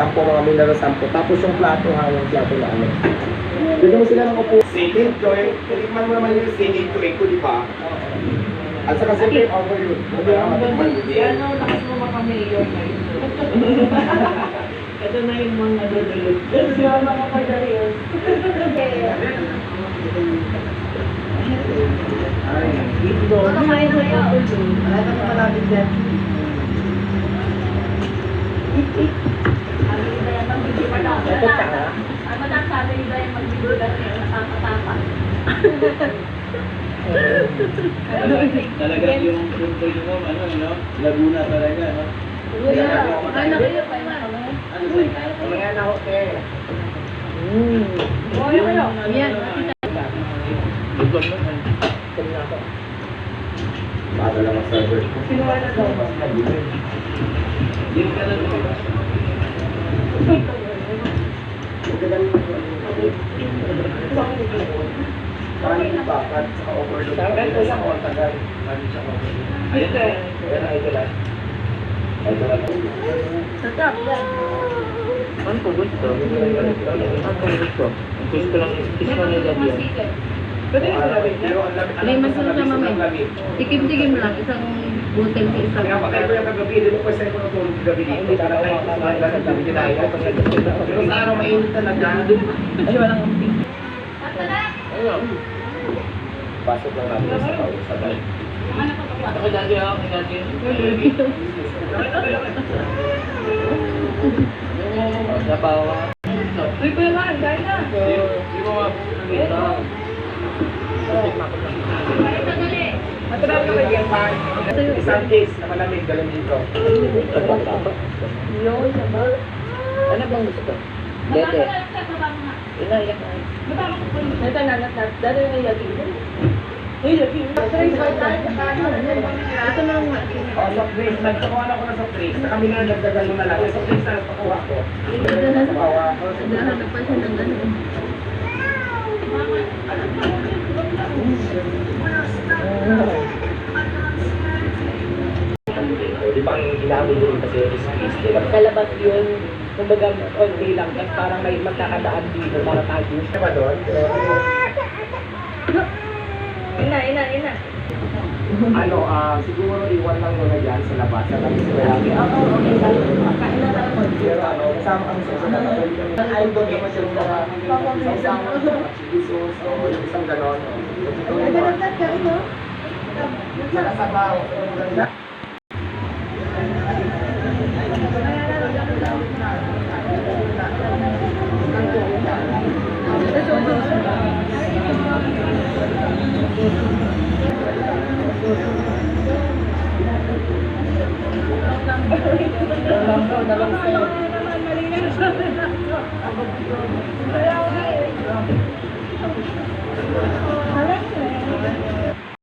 sampo, mga mineral sampo. Tapos yung plato ha, yung plato na ano. Bigyan mo sila ng upo. Silid joy. Tinikman mo naman yung silid joy ko, di ba? At saka siyempre, over yun. Ano, lakas mo makamayor na yun. Ito na yung mga nadudulog. Kasi yung mga pagdarios. Dito. Kumain mo yun. Wala ka pa malapit dyan. Sabi ni Dayan, na. Pa ha? Ah, madam, sabi ni Dayan, magbibigay na. Nakakatapa. Talaga yung pwede mo, ano, no? Laguna talaga, no? Kuya, ano kayo pa yun? Ano sa Mamaya na ho, te. Kuya kayo. Yan. Lugon mo, ano? Kami na ako. Bagal lang ang server. Sinuha na daw. Yung ka lang, no? Kanin pa, at saka overload. Tagal lang. Oo, tagal. Ayun na. Ayan, ay, ito lang. Ito lang. Tatap. Ano po gusto? Ano po gusto? Gusto lang, gusto lang yung na. Pero ang lamig, May mas ang ka, lamig, mami? ang lamig. Tikim-tikim lang. Isang butel sa isang. Kaya patay ko yung kagabi, di mo pa sa ko natulog kagabi dito. Hindi para kayo kumain lang ng gabi kinaya. Pero sa araw mainit talaga. Ay, walang ampi. Ayun. Pasok lang natin sa pawis sa balik. Ako dati ako, dati. Sa bawa. Uy, kuya nga, dahil na. Di mo mapapagkita. Matarap ka ba yan, man? Isang case na malamig, dalam dito. Yun, ba? Ano bang gusto? Dede. Inaiyak na. Ito na. Dado yung nilagi. Ay, lagi. Ito na nga. Oh, soft drinks. Nagpakuha na ako ng soft drinks. Sa kami na nagdagal mo na lang. Yung soft drinks na nagpakuha ko. Nagpakuha ko. Nahanap pa siya ng ano. Di ba ang rin kasi is is nila. Kalabas yun. Kumbaga, konti lang. At parang may magkakadaan dito para tayo. Ano ba doon? Ano, ah, siguro iwan lang muna dyan sa labas. Sa labas ko lang. Oo, okay. Kain na tayo mo. Pero ano, kasama kami sa isang Ay, doon naman yung mga isang sauce o isang ganon. Ay, ganon na ka, no? Sa sabaw. na lang sa'yo. Ang